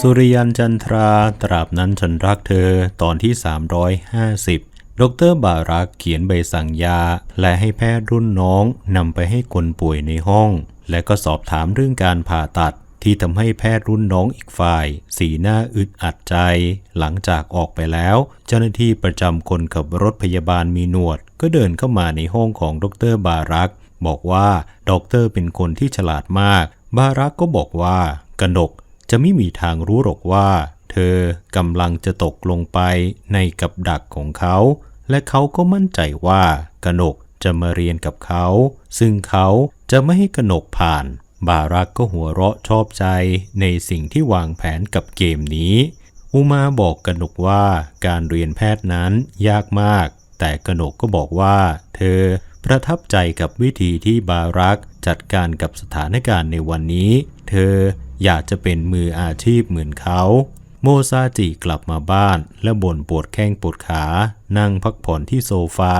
สุริยันจันทราตราบนั้นฉันรักเธอตอนที่ 350 ดรบารักเขียนใบสั่งยา และให้แพทย์รุ่นน้องนำไปให้คนป่วยในห้อง และก็สอบถามเรื่องการผ่าตัดที่ทำให้แพทย์รุ่นน้องอีกฝ่าย สีหน้าอึดอัดใจ หลังจากออกไปแล้ว เจ้าหน้าที่ประจำคนขับรถพยาบาลมีหนวด ก็เดินเข้ามาในห้องของดรบารัก บอกว่าด็อกเตอร์เป็นคนที่ฉลาดมาก บารักก็บอกว่ากนก จะไม่มีทางรู้หรอกว่า เธอกำลังจะตกลงไปในกับดักของเขา และเขาก็มั่นใจว่ากนกจะมาเรียนกับเขา ซึ่งเขาจะไม่ให้กนกผ่าน บารักก็หัวเราะชอบใจในสิ่งที่วางแผนกับเกมนี้ อุมาบอกกนกว่าการเรียนแพทย์นั้นยากมาก แต่กนกก็บอกว่า เธอประทับใจกับวิธีที่บารักจัดการกับสถานการณ์ในวันนี้ เธอ อยากจะเป็นมืออาชีพเหมือนเขา โมซาจิกลับมาบ้านและบ่นปวดแข้งปวดขา นั่งพักผ่อนที่โซฟา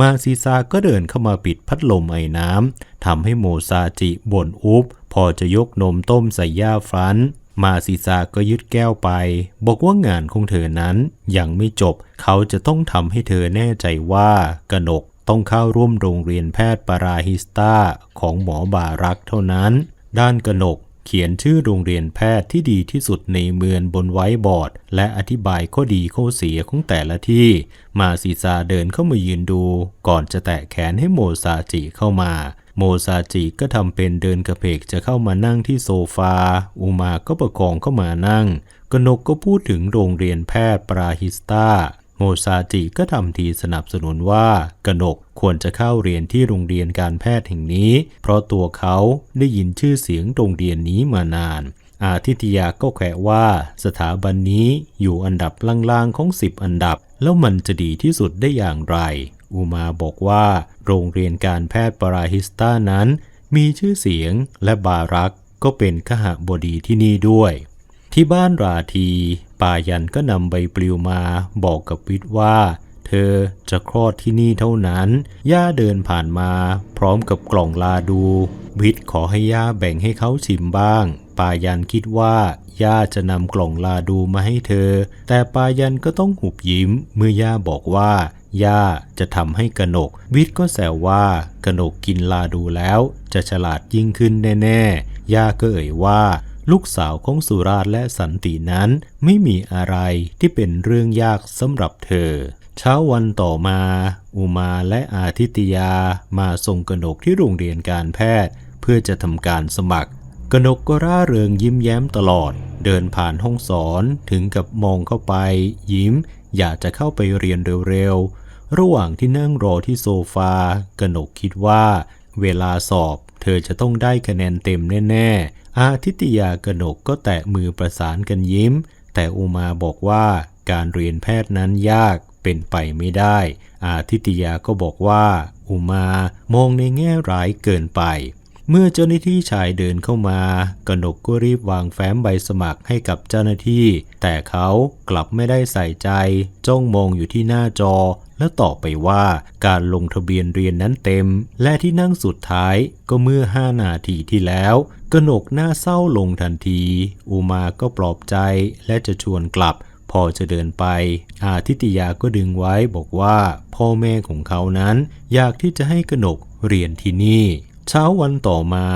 มาซีซาก็เดินเข้ามาปิดพัดลมไอ้น้ำทำให้โมซาจิบ่นอุบพอจะยกนมต้มใส่ย่าฟรันมาซีซาก็ยึดแก้วไป บอกว่างานของเธอนั้นยังไม่จบ เขาจะต้องทำให้เธอแน่ใจว่ากนกต้องเข้าร่วมโรงเรียนแพทย์ปาราฮิสตาของหมอบารักเท่านั้น ด้านกนก เขียนชื่อโรงเรียนแพทย์ที่ดีที่สุดในเมืองบนไว้บอร์ด และอธิบายข้อดีข้อเสียของแต่ละที่ มาซีซาเดินเข้ามายืนดู ก่อนจะแตะแขนให้โมซาจิเข้ามา โมซาจิก็ทำเป็นเดินกระเพกจะเข้ามานั่งที่โซฟา อุมาก็ประคองเข้ามานั่ง กนกก็พูดถึงโรงเรียนแพทย์ปราฮิสตา โมซาจิก็ทำทีสนับสนุนว่ากนกควรจะเข้าเรียนที่โรงเรียนการแพทย์แห่งนี้ เพราะตัวเขาได้ยินชื่อเสียงโรงเรียนนี้มานาน อาทิตยาก็แขวะว่าสถาบันนี้อยู่อันดับล่างๆของ10อันดับ แล้วมันจะดีที่สุดได้อย่างไรอุมาบอกว่า โรงเรียนการแพทย์ปราฮิสตานั้น มีชื่อเสียงและบารักก็เป็นขหบดีที่นี่ด้วย ที่บ้านราที ปายันก็นำใบปลิวมาบอกกับวิทย์ว่า เธอจะคลอดที่นี่เท่านั้น ย่าเดินผ่านมาพร้อมกับกล่องลาดู วิทย์ขอให้ย่าแบ่งให้เขาชิมบ้าง ปายันคิดว่าย่าจะนำกล่องลาดูมาให้เธอ แต่ปายันก็ต้องหุบยิ้ม เมื่อย่าบอกว่าย่าจะทำให้กนก วิทย์ก็แซวว่ากนกกินลาดูแล้ว จะฉลาดยิ่งขึ้นแน่ๆย่าก็เอ่ยว่า ลูกสาวของสุราษฎร์และสันตินั้นไม่มีอะไรที่เป็นเรื่องยากสำหรับเธอ เช้าวันต่อมา อุมาและอาทิตยามาส่งกนกที่โรงเรียนการแพทย์ เพื่อจะทำการสมัคร กนกก็ร่าเริงยิ้มแย้มตลอด เดินผ่านห้องสอนถึงกับมองเข้าไป ยิ้ม อยากจะเข้าไปเรียนเร็วๆ ระหว่างที่นั่งรอที่โซฟากนกคิดว่า เวลาสอบ เธอจะต้องได้คะแนนเต็มแน่ๆ อาทิตยากนกก็แตะมือประสานกันยิ้ม แต่อุมาบอกว่าการเรียนแพทย์นั้นยากเป็นไปไม่ได้ อาทิตยาก็บอกว่า อุมามองในแง่ร้ายเกินไป เมื่อเจ้าหน้าที่ชายเดินเข้ามากนกก็รีบวางแฟ้มใบสมัครให้กับเจ้าหน้าที่ แต่เขากลับไม่ได้ใส่ใจ จ้องมองอยู่ที่หน้าจอ แล้วตอบไปว่าการลงทะเบียนเรียนนั้นเต็ม และที่นั่งสุดท้ายก็เมื่อ5นาทีที่แล้วกนกหน้าเศร้าลงทันที อุมาก็ปลอบใจและจะชวนกลับพอจะเดินไป อาทิตยาก็ดึงไว้บอกว่าพ่อแม่ของเขานั้น อยากที่จะให้กนกเรียนที่นี่ เช้าวันต่อมา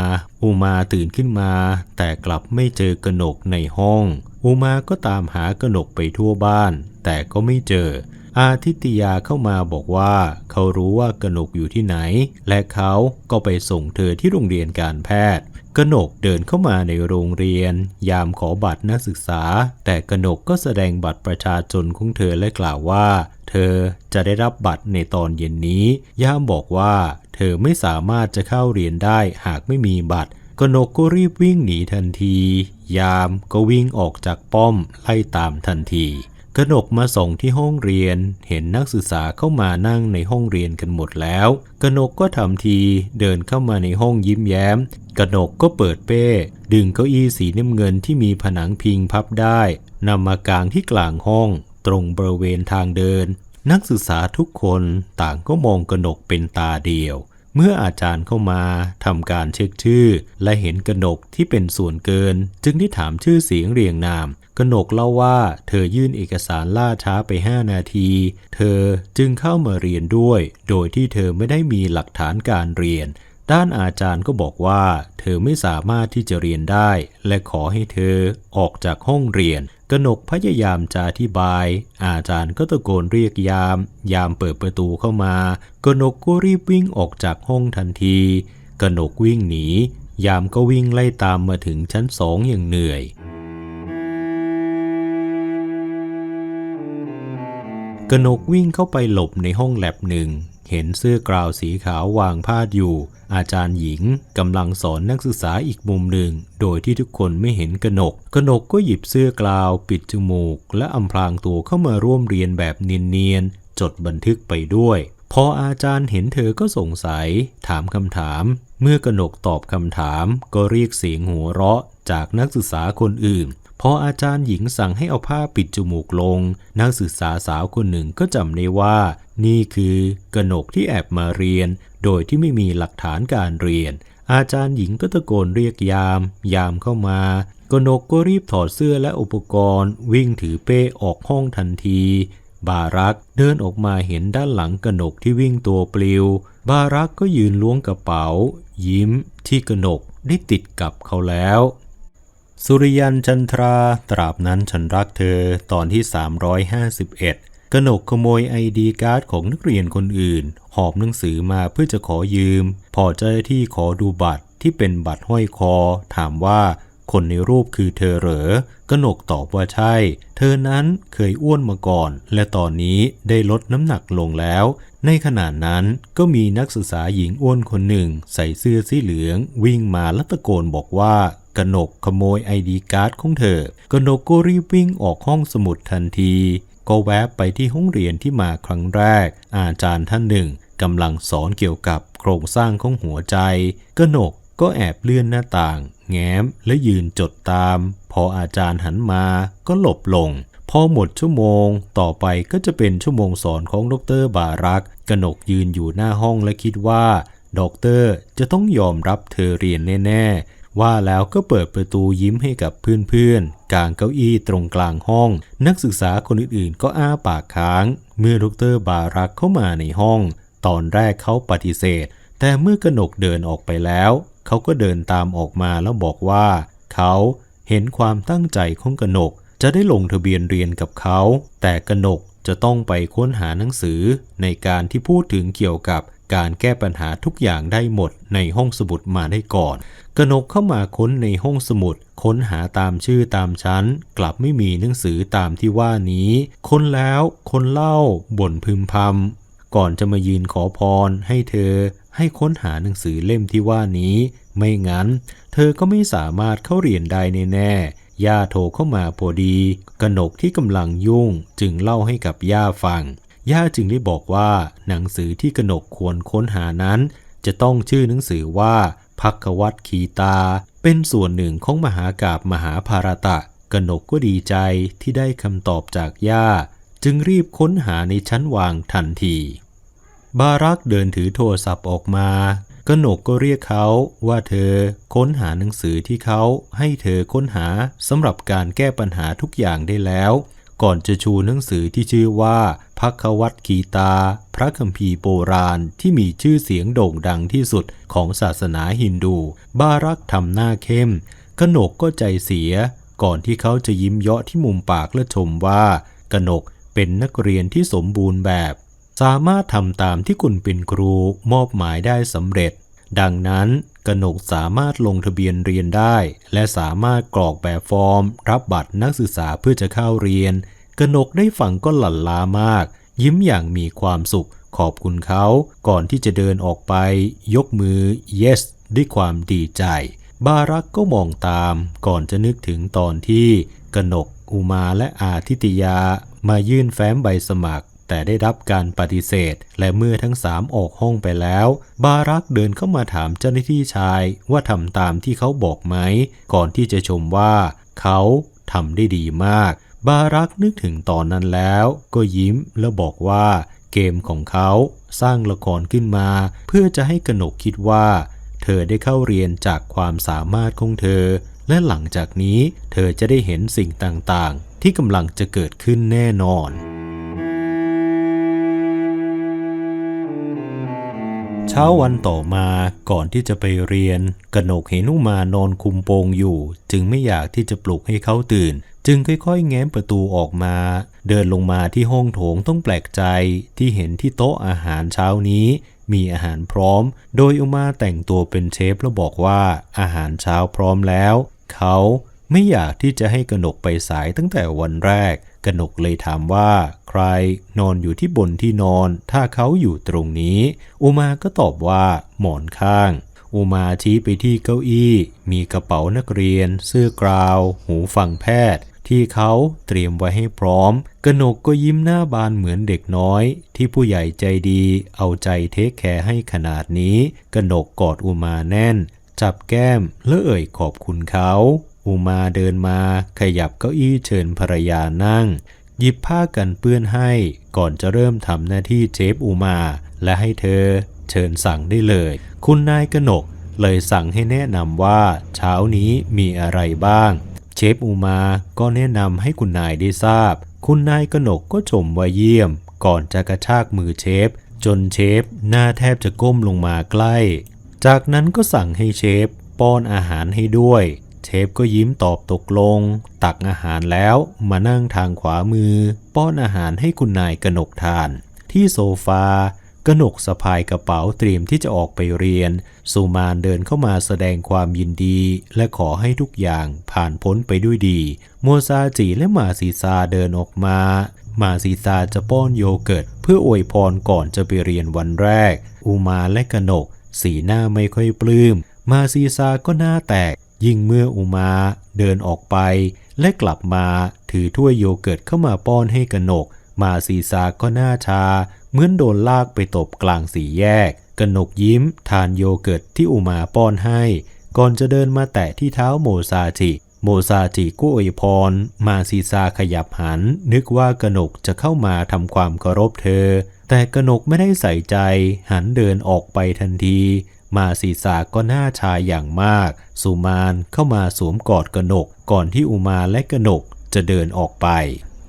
อุมาตื่นขึ้นมา แต่กลับไม่เจอกนกในห้อง อุมาก็ตามหากนกไปทั่วบ้าน แต่ก็ไม่เจอ อาทิตยาเข้ามาบอกว่า เขารู้ว่ากนกอยู่ที่ไหน และเขาก็ไปส่งเธอที่โรงเรียนการแพทย์ กนกเดินเข้ามาในโรงเรียน ยามขอบัตรนักศึกษา แต่กนกก็แสดงบัตรประชาชนของเธอและกล่าวว่า เธอจะได้รับบัตรในตอนเย็นนี้ ยามบอกว่า เธอไม่สามารถจะเข้าเรียนได้หากไม่มีบัตรกนกก็รีบวิ่งหนีทันที ยามก็วิ่งออกจากป้อมไล่ตามทันที กนกมาส่งที่ห้องเรียน เห็นนักศึกษาเข้ามานั่งในห้องเรียนกันหมดแล้วกนกก็ทำทีเดินเข้ามาในห้องยิ้มแย้มกนกก็เปิดเป้ ดึงเก้าอี้สีน้ำเงินที่มีผนังพิงพับได้นำมากางที่กลางห้อง ตรงบริเวณทางเดิน นักศึกษาทุกคนต่างก็มองกนกเป็นตาเดียว เมื่ออาจารย์เข้ามาทำการเช็คชื่อ และเห็นกนกที่เป็นส่วนเกิน จึงได้ถามชื่อเสียงเรียงนาม กนกเล่าว่าเธอยื่นเอกสารล่าช้าไป 5 นาที เธอจึงเข้ามาเรียนด้วย โดยที่เธอไม่ได้มีหลักฐานการเรียน ด้านอาจารย์ก็บอกว่า เธอไม่สามารถที่จะเรียนได้ และขอให้เธอออกจากห้องเรียน กนกพยายามจะอธิบาย อาจารย์ก็ตะโกนเรียกยาม ยามเปิดประตูเข้ามา กนกก็รีบวิ่งออกจากห้องทันที กนกวิ่งหนี ยามก็วิ่งไล่ตามมาถึงชั้นสองอย่างเหนื่อย กนกวิ่งเข้าไปหลบในห้องแลบหนึ่ง เห็นเสื้อกราวสีขาววางพาดอยู่ อาจารย์หญิงกำลังสอนนักศึกษาอีกมุมหนึ่ง โดยที่ทุกคนไม่เห็นกนก กนกก็หยิบเสื้อกราว ปิดจมูก และอำพรางตัวเข้ามาร่วมเรียนแบบเนียนๆจดบันทึกไปด้วยพออาจารย์เห็นเธอก็สงสัย ถามคำถาม เมื่อกนกตอบคำถาม ก็เรียกเสียงหัวเราะจากนักศึกษาคนอื่น พออาจารย์หญิงสั่งให้เอาผ้าปิดจมูกลง นักศึกษาสาวคนหนึ่งก็จำได้ว่า นี่คือกนกที่แอบมาเรียน โดยที่ไม่มีหลักฐานการเรียน อาจารย์หญิงก็ตะโกนเรียกยาม ยามเข้ามากนกก็รีบถอดเสื้อและอุปกรณ์ วิ่งถือเป้ออกห้องทันที บารักเดินออกมาเห็นด้านหลังกนกที่วิ่งตัวปลิว บารักก็ยืนล้วงกระเป๋า ยิ้มที่กนกได้ติดกับเขาแล้ว สุริยันจันทราตราบนั้นฉันรักเธอตอนที่ 351 กนกขโมยไอดีการ์ดของนักเรียนคนอื่น หอบหนังสือมาเพื่อจะขอยืม พอเจ้าหน้าที่ขอดูบัตรที่เป็นบัตรห้อยคอ ถามว่าคนในรูปคือเธอเหรอกนกตอบว่าใช่ เธอนั้นเคยอ้วนมาก่อน และตอนนี้ได้ลดน้ำหนักลงแล้ว ในขณะนั้นก็มีนักศึกษาหญิงอ้วนคนหนึ่ง ใส่เสื้อสีเหลือง วิ่งมาและตะโกนบอกว่า กนกขโมยไอดีการ์ดของเธอ กนกก็รีบวิ่งออกห้องสมุดทันที ก็แวะไปที่ห้องเรียนที่มาครั้งแรก อาจารย์ท่านหนึ่งกำลังสอนเกี่ยวกับโครงสร้างของหัวใจ กนกก็แอบเลื่อนหน้าต่าง แง้มและยืนจดตาม พออาจารย์หันมาก็หลบลง พอหมดชั่วโมง ต่อไปก็จะเป็นชั่วโมงสอนของดรบารัก กนกยืนอยู่หน้าห้องและคิดว่าด็อกเตอร์จะต้องยอมรับเธอเรียนแน่ ๆ ว่าแล้วก็เปิดประตูยิ้มให้กับเพื่อนๆ กลางเก้าอี้ตรงกลางห้อง นักศึกษาคนอื่นๆ ก็อ้าปากค้าง เมื่อดรบารักเข้ามาในห้อง ตอนแรกเขาปฏิเสธ แต่เมื่อกนกเดินออกไปแล้ว เขาก็เดินตามออกมาแล้วบอกว่า เขาเห็นความตั้งใจของกนก จะได้ลงทะเบียนเรียนกับเขา แต่กนกจะต้องไปค้นหาหนังสือในการที่พูดถึงเกี่ยวกับ การแก้ปัญหาทุกอย่างได้หมดในห้องสมุดมาได้ก่อน กนกเข้ามาค้นในห้องสมุด ค้นหาตามชื่อตามชั้น กลับไม่มีหนังสือตามที่ว่านี้ ค้นแล้วค้นเล่าบ่นพึมพำก่อนจะมายืนขอพรให้เธอให้ค้นหาหนังสือเล่มที่ว่านี้ ไม่งั้น เธอก็ไม่สามารถเข้าเรียนได้แน่ๆย่าโทรเข้ามาพอดี กนกที่กำลังยุ่งจึงเล่าให้กับย่าฟัง ย่าจึงได้บอกว่าหนังสือที่กนกควรค้นหานั้น จะต้องชื่อหนังสือว่าพักวัตขีตา เป็นส่วนหนึ่งของมหากาบมหาภารตะ กนกก็ดีใจที่ได้คำตอบจากย่า จึงรีบค้นหาในชั้นวางทันที บารักเดินถือโทรศัพท์ออกมากนกก็เรียกเขาว่าเธอค้นหาหนังสือที่เขาให้เธอค้นหาสำหรับการแก้ปัญหาทุกอย่างได้แล้ว ก่อนจะชูหนังสือที่ชื่อว่า พักวัตขีตา พระคัมภีร์โบราณที่มีชื่อเสียงโด่งดังที่สุดของศาสนาฮินดู บารักทำหน้าเข้ม กนกก็ใจเสีย ก่อนที่เขาจะยิ้มเยาะที่มุมปากและชมว่ากนกเป็นนักเรียนที่สมบูรณ์แบบ สามารถทำตามที่คุณเป็นครูมอบหมายได้สำเร็จ ดังนั้นกนกสามารถลงทะเบียนเรียนได้ และสามารถกรอกแบบฟอร์ม รับบัตรนักศึกษาเพื่อจะเข้าเรียน กนกได้ฟังก็หลั่นลามาก ยิ้มอย่างมีความสุขขอบคุณเขาก่อนที่จะเดินออกไป ยกมือ yes ด้วยความดีใจ บารักก็มองตามก่อนจะนึกถึงตอนที่กนกอุมาและอาทิตยามายื่นแฟ้มใบสมัคร แต่ได้รับการปฏิเสธ และเมื่อทั้งสามออกห้องไปแล้ว บารักเดินเข้ามาถามเจ้าหน้าที่ชายว่าทำตามที่เขาบอกไหม ก่อนที่จะชมว่า เขาทำได้ดีมาก บารักนึกถึงตอนนั้นแล้วก็ยิ้มแล้วบอกว่าเกมของเขาสร้างละครขึ้นมา เพื่อจะให้กนกคิดว่า เธอได้เข้าเรียนจากความสามารถของเธอ และหลังจากนี้เธอจะได้เห็นสิ่งต่างๆ ที่กำลังจะเกิดขึ้นแน่นอน เช้าวันต่อมาก่อนที่จะไปเรียน กนกเห็นอุมานอนคุมโปงอยู่ จึงไม่อยากที่จะปลุกให้เขาตื่น จึงค่อยๆ แง้มประตูออกมา เดินลงมาที่ห้องโถงต้องแปลกใจที่เห็นที่โต๊ะอาหารเช้านี้ มีอาหารพร้อม โดยอุมาแต่งตัวเป็นเชฟแล้วบอกว่าอาหารเช้าพร้อมแล้ว เขาไม่อยากที่จะให้กนกไปสายตั้งแต่วันแรก กนกเลยถามว่า ใครนอนอยู่ที่บนที่นอน ถ้าเขาอยู่ตรงนี้ อุมาก็ตอบว่า หมอนข้าง อุมาชี้ไปที่เก้าอี้ มีกระเป๋านักเรียน เสื้อกราว หูฟังแพทย์ ที่เขาเตรียมไว้ให้พร้อม กนกก็ยิ้มหน้าบานเหมือนเด็กน้อย ที่ผู้ใหญ่ใจดี เอาใจเทคแคร์ให้ขนาดนี้ กนกกอดอุมาแน่น จับแก้มและเอ่ยขอบคุณเขา อุมาเดินมาขยับเก้าอี้เชิญภรรยานั่ง หยิบผ้ากันเปื้อนให้ก่อนจะเริ่มทำหน้าที่เชฟอุมา และให้เธอเชิญสั่งได้เลย คุณนายกนกเลยสั่งให้แนะนำว่าเช้านี้มีอะไรบ้าง เชฟอุมาก็แนะนำให้คุณนายได้ทราบ คุณนายกนกก็ชมว่าเยี่ยม ก่อนจะกระชากมือเชฟ จนเชฟหน้าแทบจะก้มลงมาใกล้ จากนั้นก็สั่งให้เชฟป้อนอาหารให้ด้วย เชฟก็ยิ้มตอบตกลง ตักอาหารแล้วมานั่งทางขวามือ ป้อนอาหารให้คุณนายกนกทาน ที่โซฟากนกสะพายกระเป๋าเตรียมที่จะออกไปเรียน สุมานเดินเข้ามาแสดงความยินดี และขอให้ทุกอย่างผ่านพ้นไปด้วยดีโมซาจิและมาซีซาเดินออกมา มาซีซาจะป้อนโยเกิร์ตเพื่ออวยพรก่อนจะไปเรียนวันแรก อุมาและกนก สีหน้าไม่ค่อยปลื้ม มาซีซาก็หน้าแตก ยิ่งเมื่ออุมาเดินออกไป และกลับมาถือถ้วยโยเกิร์ตเข้ามาป้อนให้กนก มาซีซาก็หน้าชา เหมือนโดนลากไปตบกลางสี่แยก กนกยิ้ม ทานโยเกิร์ตที่อุมาป้อนให้ ก่อนจะเดินมาแตะที่เท้าโมซาจิ โมซาจิก็อวยพร มาซีซาขยับหัน นึกว่ากนกจะเข้ามาทำความเคารพเธอ แต่กนกไม่ได้ใส่ใจหันเดินออกไปทันที มาซีซาก็หน้าชายอย่างมาก สุมานเข้ามาสวมกอดกนก ก่อนที่อุมาและกนกจะเดินออกไป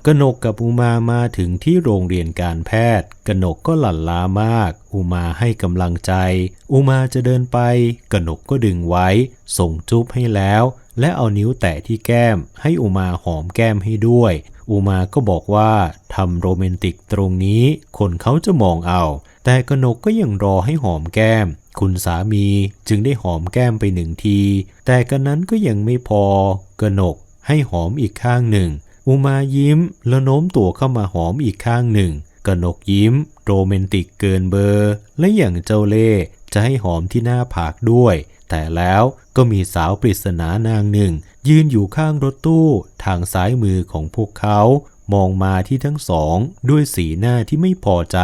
กนกกับอุมามาถึงที่โรงเรียนการแพทย์ กนกก็หลั่นล้ามาก อุมาให้กำลังใจ อุมาจะเดินไป กนกก็ดึงไว้ ส่งจุ๊บให้แล้ว และเอานิ้วแตะที่แก้ม ให้อุมาหอมแก้มให้ด้วย อุมาก็บอกว่าทำโรแมนติกตรงนี้ คนเขาจะมองเอา แต่กนกก็ยังรอให้หอมแก้ม คุณสามีจึงได้หอมแก้มไปหนึ่งที แต่กันนั้นก็ยังไม่พอกนกให้หอมอีกข้างหนึ่ง อุมายิ้มแล้วโน้มตัวเข้ามาหอมอีกข้างหนึ่งกนกยิ้ม โรแมนติกเกินเบอร์ และอย่างเจ้าเล่จะให้หอมที่หน้าผากด้วย แต่แล้วก็มีสาวปริศนานางหนึ่ง ยืนอยู่ข้างรถตู้ทางซ้ายมือของพวกเขา มองมาที่ทั้งสองด้วยสีหน้าที่ไม่พอใจ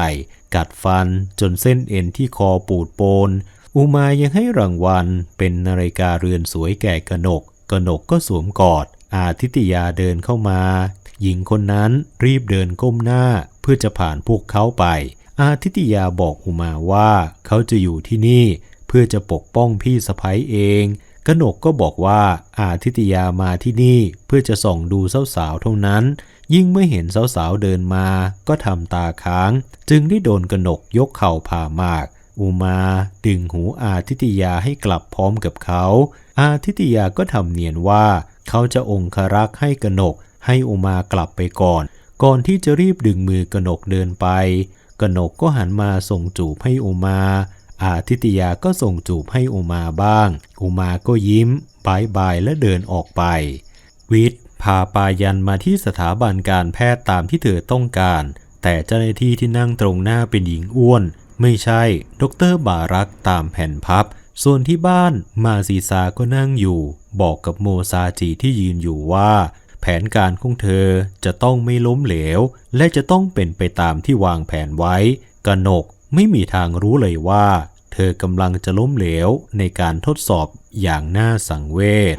กัดฟันจนเส้นเอ็นที่คอปูดโปน อุมายังให้รางวัลเป็นนาฬิกาเรือนสวยแก่กนก กนกก็สวมกอด อาทิตยาเดินเข้ามา หญิงคนนั้นรีบเดินก้มหน้าเพื่อจะผ่านพวกเขาไป อาทิตยาบอกอุมาว่าเขาจะอยู่ที่นี่ เพื่อจะปกป้องพี่สะพ้ยเอง กนกก็บอกว่าอาทิตยามาที่นี่เพื่อจะส่องดูสาวๆเท่านั้น ยิ่งเมื่อเห็นสาวๆเดินมาก็ทำตาค้าง จึงได้โดนกนกยกเข่าผ่ามาก อุมาดึงหูอาทิตยาให้กลับพร้อมกับเขา อาทิตยาก็ทำเนียนว่า เขาจะองครักษ์ให้กนก ให้อุมากลับไปก่อน ก่อนที่จะรีบดึงมือกนกเดินไป กนกก็หันมาส่งจูบให้อุมา อาทิตยาก็ส่งจูบให้อุมาบ้าง อุมาก็ยิ้มบายบายและเดินออกไป วิทย์พาปายันมาที่สถาบันการแพทย์ตามที่เธอต้องการ แต่เจ้าหน้าที่ที่นั่งตรงหน้าเป็นหญิงอ้วน ไม่ใช่ ดรบารักตามแผ่นพับ ส่วนที่บ้านมาซีซาก็นั่งอยู่ บอกกับโมซาจิที่ยืนอยู่ว่า แผนการของเธอจะต้องไม่ล้มเหลว และจะต้องเป็นไปตามที่วางแผนไว้ กนกไม่มีทางรู้เลยว่า เธอกำลังจะล้มเหลวในการทดสอบอย่างน่าสังเวช